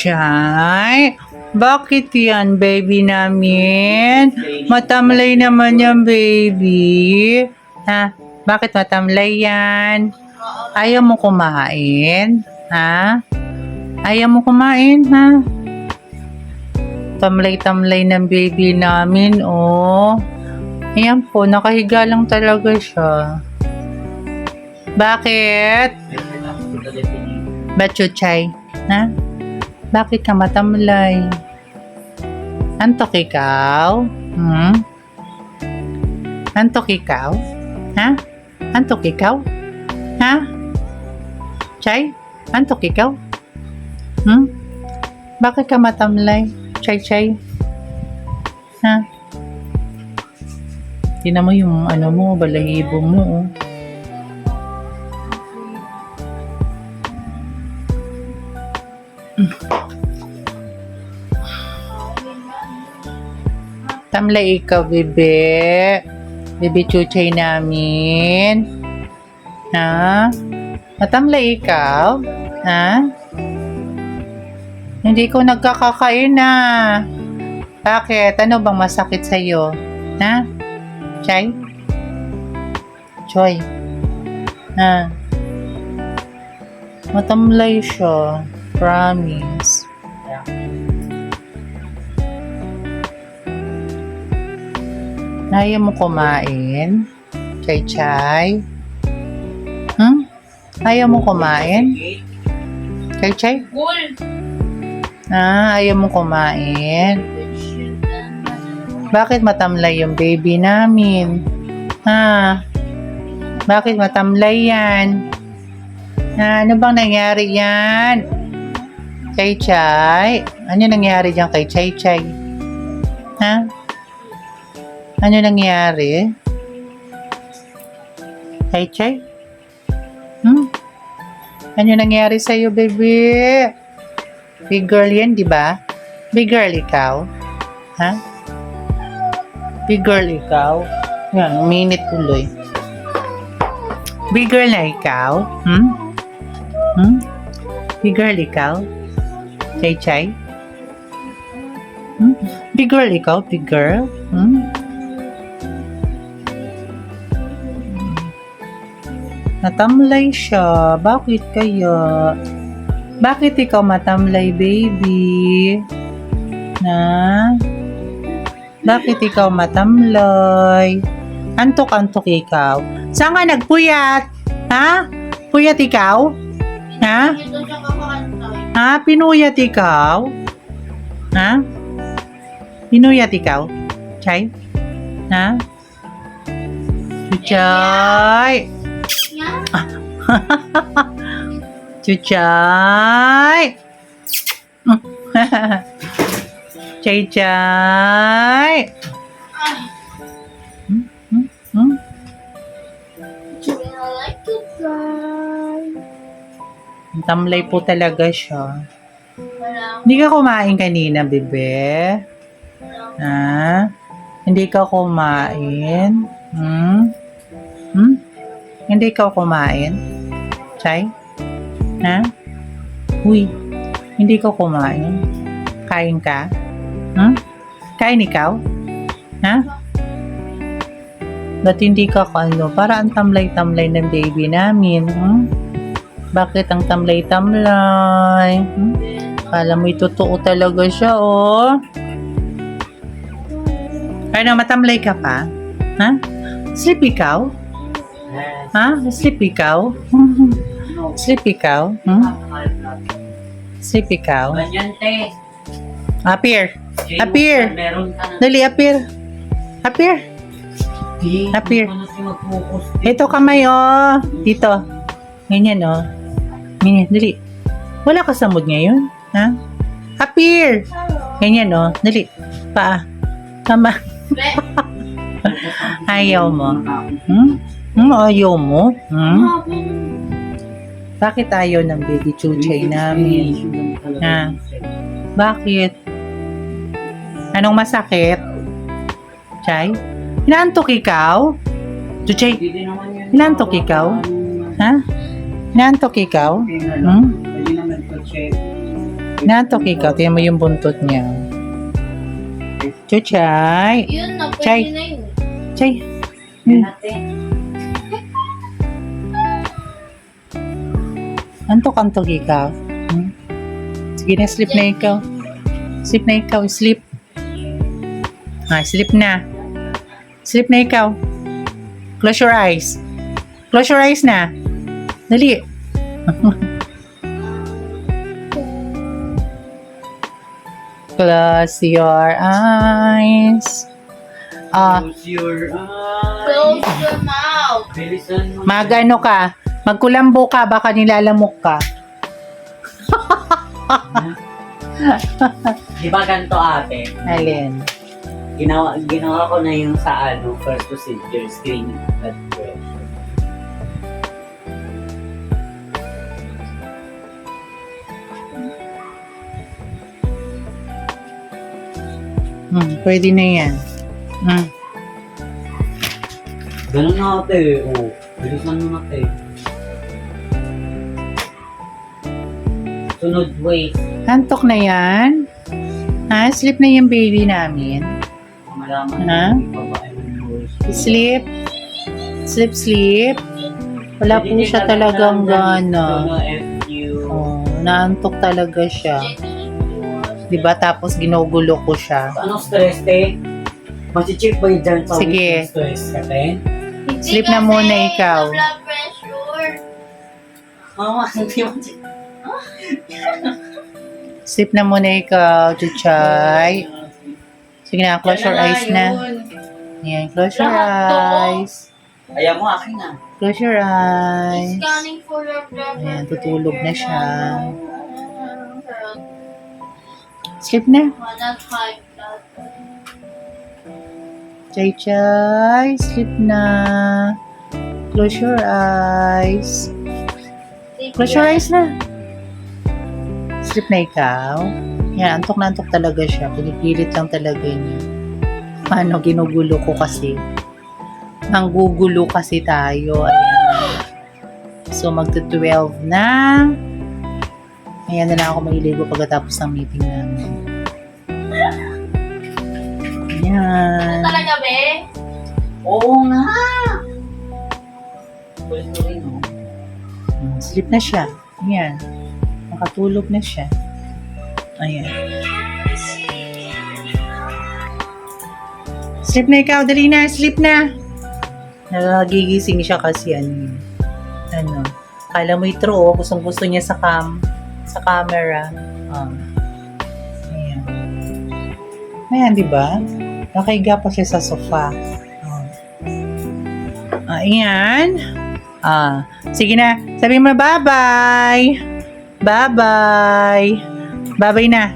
Chay, bakit yan, baby namin? Matamlay naman yan, baby. Ha? Bakit matamlay yan? Ayaw mo kumain? Ha? Ayaw mo kumain, ha? Tamlay-tamlay ng baby namin, oh. Ayan po, nakahiga lang talaga siya. Bakit? Ba't Chuchay? Ha? Bakit ka matamlay? Antok ikaw? Hmm? Antok ikaw? Ha? Antok ikaw? Ha? Chay? Antok ikaw? Hmm? Bakit ka matamlay? Chay, chay? Ha? Tingnan mo yung ano mo, balahibo mo, oh. Tamlay ikaw, bebe. Bebe chuchay namin. Ha? Matamlay ikaw? Ha? Hindi ko nagkakakain na. Bakit? Ano bang masakit sa'yo? Ha? Chay? Choy? Ha? Matamlay siya. Promise. Ayaw mo kumain? Chay-chay? Hmm? Ayaw mo kumain? Chay-chay? Cool. Ah, ayaw mo kumain? Bakit matamlay yung baby namin? Ha? Bakit matamlay yan? Ha, ano bang nangyari yan? Chay Chay? Ano nangyari dyan kay Chay Chay? Ha? Ano nangyari? Chay Chay? Hmm? Ano nangyari sa'yo, baby? Big girl yan, di ba? Big girl ikaw? Ha? Big girl ikaw? Yan, minute tuloy. Big girl na ikaw? Hmm? Hmm? Big girl ikaw? Chay Chay? Hmm? Big girl ikaw? Big girl? Hmm? Natamlay siya. Bakit kaya? Bakit ikaw matamlay, baby? Na? Bakit ikaw matamlay? Antok-antok ikaw. Saan ka nagpuyat? Ha? Puyat ikaw? Ha? Ha? Pinuyat ikaw? Ha? Pinuyat ikaw? Chay? Ha? Chuchay! Yan. Chuchay! Chay Chay! Ay. Hmm? Hmm? Hmm? Tamlay po talaga siya. Hindi ka kumain kanina, bebe? Ha? Hindi ka kumain? Hmm? Hmm? Hindi ka kumain? Chay? Ha? Uy, hindi ka kumain? Kain ka? Hmm? Kain ikaw? Ha? Ba't hindi ka ano? Para ang tamlay-tamlay ng baby namin. Hmm? Bakit ang tamlay-tamlay? Hmm? Kala mo'y totoo talaga siya, oh. Ano, matamlay ka pa? Ha? Sleep ikaw? Ha? Sleep ikaw? Sleep ikaw? Hmm? Sleep ikaw? Ganyan, te. Appear. Appear. Dali, appear. Appear. Appear. mag-focus. Ito kamay, oh. Dito. Ganyan, oh. Ganyan, dali. Wala ka sa mood ngayon? Ha? Appear. Ganyan, oh. Dali. Paa. Tama. Ayaw mo. Hmm? Hmm, ayaw mo? Hmm? Bakit ayaw ng baby chuchay namin? Ha? Bakit? Anong masakit? Chay? Inaantok ikaw? Chuchay. Inantok ikaw? Ha? inaantok ikaw? Hmm? Natok ikaw. Tingnan mo yung buntot niya. Chuchay. Chay. Chay. Natin. Antok-antok ikaw. Hmm? Sige na, sleep na ikaw. Sleep na ikaw. Sleep. Ah, sleep na. Sleep na ikaw. Close your eyes. Close your eyes na. Dali. Close your eyes. Ah, Close your eyes. Close your mouth. Bilisan mo. magano ka? Magkulambo ka, baka nilalamok ka. Di ba ganito ate? Alin? Ginawa, ginawa ko na yung sa ano, first procedure screening. Blood pressure. Hmm, pwede na yan. Hmm. Ganun na ate. Oo. Bilisan mo na ate. Sunod wait. Antok na yan? Ha? Sleep na yung baby namin? Malaman Ha? yung babae ng. Sleep? Sleep, sleep? Wala po siya talagang gana. Ano, FU. Oh, naantok talaga siya. Jenny, Di ba? Tapos ginugulo ko siya. Ano stress, te? Masi-check ba yung dyan sa Sige. weekend stress ka, te? Hindi Sleep na kasi, muna ikaw. sa blood pressure. Mama, hindi mo check. Sleep na muna ikaw, Chuchay. Sige na, close your eyes na. Ayan, close your to. eyes. Ayaw mo, akin na. Close your eyes. Scanning for your blood Ayan, tutulog na siya. Sleep na. One at five blood. Chay Chay, sleep na. Close your eyes. Close your eyes na. Sleep na ikaw. Yan, antok na antok talaga siya. Pinipilit lang talaga niya. Paano ginugulo ko kasi. Ang gugulo kasi tayo. Ayan. So, magto-12 na. Ayan na lang ako mailigo pagkatapos ng meeting namin. Ayan. Talaga, be? Oo nga! Rin, no? Mm, Sleep na siya. Ayan. Nakatulog na siya. Ayan. Sleep na ikaw. Dali na. Sleep na. Nagigising siya kasi ano. Ano. Kala mo ito, oh. Gustong gusto niya sa cam. Sa camera. Ah. Ayan. Ayan, di ba? Nakahiga pa siya sa sofa. Ah. Ah, ayan. Ah, sige na. Sabi mo bye-bye. Bye-bye. Bye-bye na.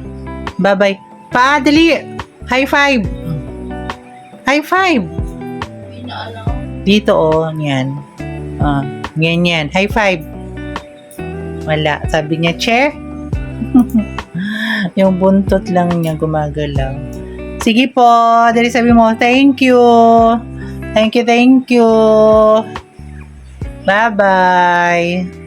Bye-bye. Pa, dali. High five. High five. Dito, oh. Yan. Ah, yan, yan. High five. Wala. Sabi niya, che. Yung buntot lang niya gumagalaw. Sige po. Dali sabi mo, thank you. Thank you, thank you. Bye-bye.